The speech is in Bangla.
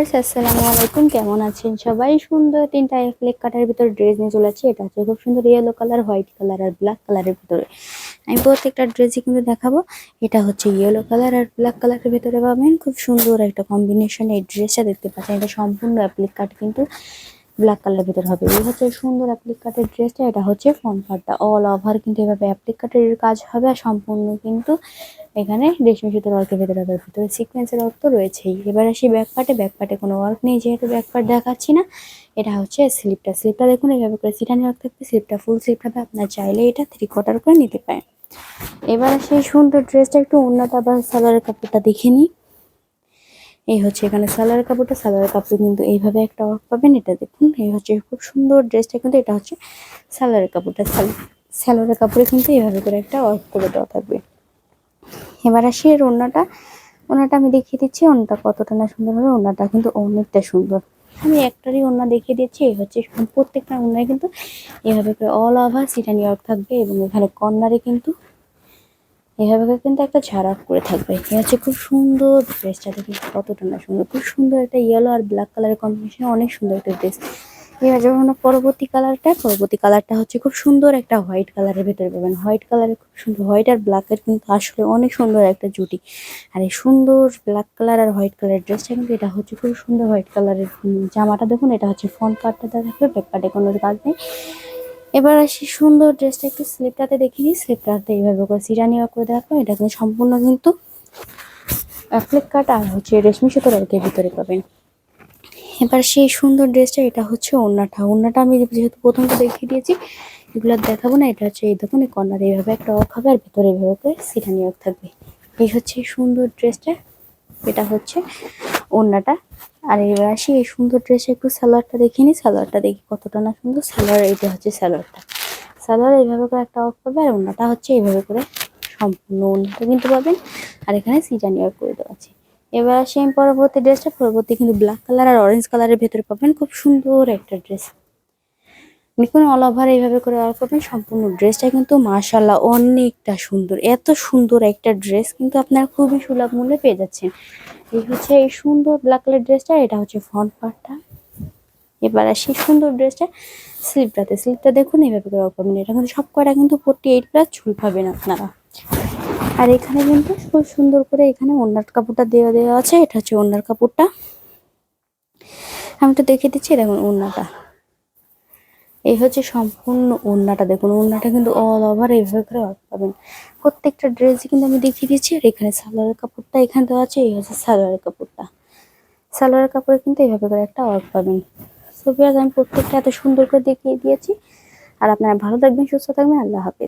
ভিউয়ার্স, আসসালামু আলাইকুম। কেমন আছেন সবাই? সুন্দর তিনটা ফ্লেক কাটার ভিতরে ড্রেস নিয়ে চলে যাচ্ছে এটা হচ্ছে খুব সুন্দর ইয়েলো কালার হোয়াইট কালার আর ব্ল্যাক কালারের ভিতরে। আমি প্রত্যেকটা ড্রেসই কিন্তু দেখাবো। এটা হচ্ছে ইয়েলো কালার আর ব্ল্যাক কালারের ভিতরে পাবেন। খুব সুন্দর একটা কম্বিনেশন এই ড্রেসটা দেখতে পাচ্ছেন। এটা সম্পূর্ণ অ্যাপ্লিক কাট কিন্তু। ব্ল্যাক কালারের ভিতরে হবে। এই হচ্ছে সুন্দর অ্যাপ্লিক কাটের ড্রেসটা এটা হচ্ছে ফ্রন্ট পার্টটা অল ওভার কিন্তু এভাবে অ্যাপ্লিক কাটের কাজ হবে আর সম্পূর্ণ কিন্তু এখানে রেশমি সুতোর ওয়ার্কের ভেতরে হবে। ভিতরে সিকোয়েন্সের ওয়ার্ক তো রয়েছেই। এবার আসি ব্যাক পার্টে ব্যাক পার্টে কোনো ওয়ার্ক নেই যেহেতু ব্যাক পার্ট দেখাচ্ছি না। এটা হচ্ছে স্লিপটা স্লিপটা দেখুন এইভাবে করে সিটানি ওয়ার্ক থাকবে। স্লিপটা ফুল স্লিপ হবে। আপনার চাইলে এটা থ্রি কোয়ার্টার করে নিতে পারেন। এবার সেই সুন্দর ড্রেসটা একটু অন্যটা বা সালোয়ারের কাপড়টা দেখে নিই। এই হচ্ছে এখানে সালোয়ার কাপড়টা। সালোয়ার কাপড় কিন্তু এইভাবে একটা ওয়ার্ক পাবেন। এটা দেখুন, এই হচ্ছে খুব সুন্দর ড্রেসটা কিন্তু এটা হচ্ছে সালোয়ারের কাপড়টা। সালোয়ারের কাপড়ে কিন্তু এইভাবে করে একটা ওয়ার্ক করে দেওয়া থাকবে। এবার আসি এর ওড়নাটা। ওড়নাটা আমি দেখিয়ে দিচ্ছি, ওড়নাটা কতটা না সুন্দর হবে ওড়নাটা কিন্তু অনেকটা সুন্দর। আমি একটারই ওড়না দেখিয়ে দিচ্ছি, এই হচ্ছে প্রত্যেকটা ওড়নায় কিন্তু এভাবে করে অল ওভার সিটা নিউ ইয়র্ক থাকবে এবং এখানে কর্নারে কিন্তু এভাবে কিন্তু একটা ঝাড়াক করে থাকবে। এই হচ্ছে খুব সুন্দর ড্রেসটা দেখি কতটা না সুন্দর। খুব সুন্দর একটা ইয়েলো আর ব্ল্যাক কালারের কম্বিনেশন অনেক সুন্দর একটা ড্রেস এবার যখন পরবর্তী কালারটা পরবর্তী কালারটা হচ্ছে খুব সুন্দর একটা হোয়াইট কালারের ভেতরে পাবেন। হোয়াইট কালারের খুব সুন্দর। হোয়াইট আর ব্ল্যাকের কিন্তু আসলে অনেক সুন্দর একটা জুটি। আর এই সুন্দর ব্ল্যাক কালার আর হোয়াইট কালারের ড্রেসটা কিন্তু এটা হচ্ছে খুব সুন্দর হোয়াইট কালারের জামাটা দেখুন, এটা হচ্ছে ফ্রন্ট পার্টটা থাকবে ব্যাক পার্টে কোনো কাজ নেই। এবার আসি সুন্দর ড্রেসটা একটু স্লিপটাতে দেখে নিই স্লিপটাতে এইভাবে করে সিরানি করে দেখো এটা কিন্তু সম্পূর্ণ কিন্তু অ্যাপ্লিক কাট আর হচ্ছে রেশমি সুতোর আর ভিতরে পাবেন। এবার সেই সুন্দর ড্রেসটা এটা হচ্ছে ওড়নাটা ওড়নাটা আমি যেহেতু প্রথমটা দেখিয়ে দিয়েছি, এগুলো দেখাবো না। এটা হচ্ছে এই এই কর্নার এইভাবে একটা অফ হবে, আর ভিতরে এইভাবে করে অফ থাকবে। এই হচ্ছে সুন্দর ড্রেসটা এটা হচ্ছে ওড়নাটা। আর এবার আসি এই সুন্দর ড্রেসে একটু সালোয়ারটা দেখে নিই। সালোয়ারটা দেখি কতটা না সুন্দর। সালোয়ার এটা হচ্ছে সালোয়ারটা। সালোয়ার এইভাবে করে একটা অফ পাবে আর ওড়নাটা হচ্ছে এইভাবে করে সম্পূর্ণ ওড়নাটা কিন্তু পাবেন। আর এখানে সিটানি অফ করে দেওয়া আছে। এবার আসি পরবর্তী ড্রেসটা পরবর্তী কিন্তু ব্ল্যাক কালার আর অরেঞ্জ কালারের ভেতরে পাবেন। খুব সুন্দর একটা ড্রেস দেখুন অল ওভার এইভাবে করে অল করবেন, সম্পূর্ণ ড্রেসটা কিন্তু মাশাল্লাহ অনেকটা সুন্দর। এত সুন্দর একটা ড্রেস কিন্তু আপনারা খুবই সুলভ মূল্যে পেয়ে যাচ্ছেন। এই হচ্ছে এই সুন্দর ব্ল্যাক কালার ড্রেসটা এটা হচ্ছে ফ্রন্ট পার্টটা এবার আসি সুন্দর ড্রেসটা স্লিপটাতে স্লিপটা দেখুন, এইভাবে করে অল করবেন। এটা কিন্তু সব কয়টা কিন্তু ফোরটি এইট প্লাস ঝুল পাবেন আপনারা। আর এখানে কিন্তু খুব সুন্দর করে এখানে ওনার কাপড়টা দেওয়া দেওয়া আছে। এটা হচ্ছে ওনার কাপড়টা। আমি তো দেখে দিচ্ছি, দেখুন ওনাটা। এই হচ্ছে সম্পূর্ণ ওড়নাটা। দেখুন, ওড়নাটা কিন্তু অল ওভার এইভাবে করে পাবেন। প্রত্যেকটা ড্রেসই কিন্তু আমি দেখিয়ে দিচ্ছি। আর এখানে সালোয়ারের কাপড়টা এখানে দেওয়া আছে, এই হচ্ছে সালোয়ারের কাপড়টা। সালোয়ারের কাপড়ে কিন্তু এইভাবে করে একটা ওয়ার্ক পাবেন। সো আমি প্রত্যেকটা এত সুন্দর করে দেখিয়ে দিয়েছি। আর আপনারা ভালো থাকবেন, সুস্থ থাকবেন। আল্লাহ হাফেজ।